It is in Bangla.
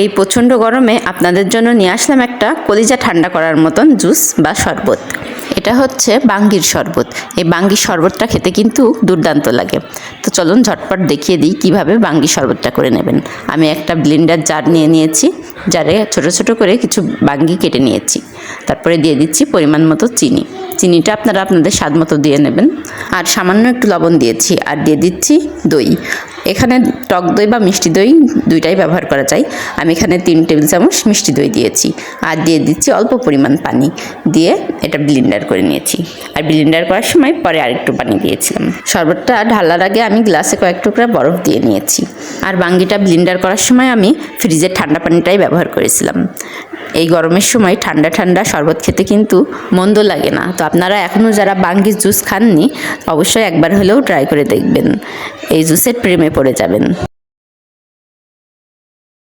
এই প্রচণ্ড গরমে আপনাদের জন্য নিয়ে আসলাম একটা কলিজা ঠান্ডা করার মতন জুস বা শরবত। এটা হচ্ছে বাঙ্গির শরবত। এই বাঙ্গির শরবতটা খেতে কিন্তু দুর্দান্ত লাগে। তো চলুন ঝটপট দেখিয়ে দিই কীভাবে বাঙ্গি শরবতটা করে নেবেন। আমি একটা ব্লেন্ডার জার নিয়ে নিয়েছি, জারে ছোট ছোট করে কিছু বাঙ্গি কেটে নিয়েছি। তারপরে দিয়ে দিচ্ছি পরিমাণ মতো চিনি। চিনিটা আপনারা আপনাদের স্বাদ মতো দিয়ে নেবেন। আর সামান্য একটু লবণ দিয়েছি আর দিয়ে দিচ্ছি দই। এখানে টক দই বা মিষ্টি দই দুইটাই ব্যবহার করা যায়। আমি এখানে তিন টেবিল চামচ মিষ্টি দই দিয়েছি। আর দিয়ে দিচ্ছি অল্প পরিমাণ পানি। দিয়ে এটা ব্লিন্ডার করে নিয়েছি। আর ব্লিন্ডার করার সময় পরে আরেকটু পানি দিয়েছিলাম। শরবতটা ঢালার আগে আমি গ্লাসে কয়েক টুকরা বরফ দিয়ে নিয়েছি। আর বাঙ্গিটা ব্লিন্ডার করার সময় আমি ফ্রিজের ঠান্ডা পানিটাই ব্যবহার করেছিলাম। এই গরমের সময় ঠান্ডা ঠান্ডা শরবত খেতে কিন্তু মন্দ লাগে না। তো আপনারা এখনও যারা বাঙ্গির জুস খাননি, অবশ্যই একবার হলেও ট্রাই করে দেখবেন। এই জুসের প্রেমে পড়ে যাবেন।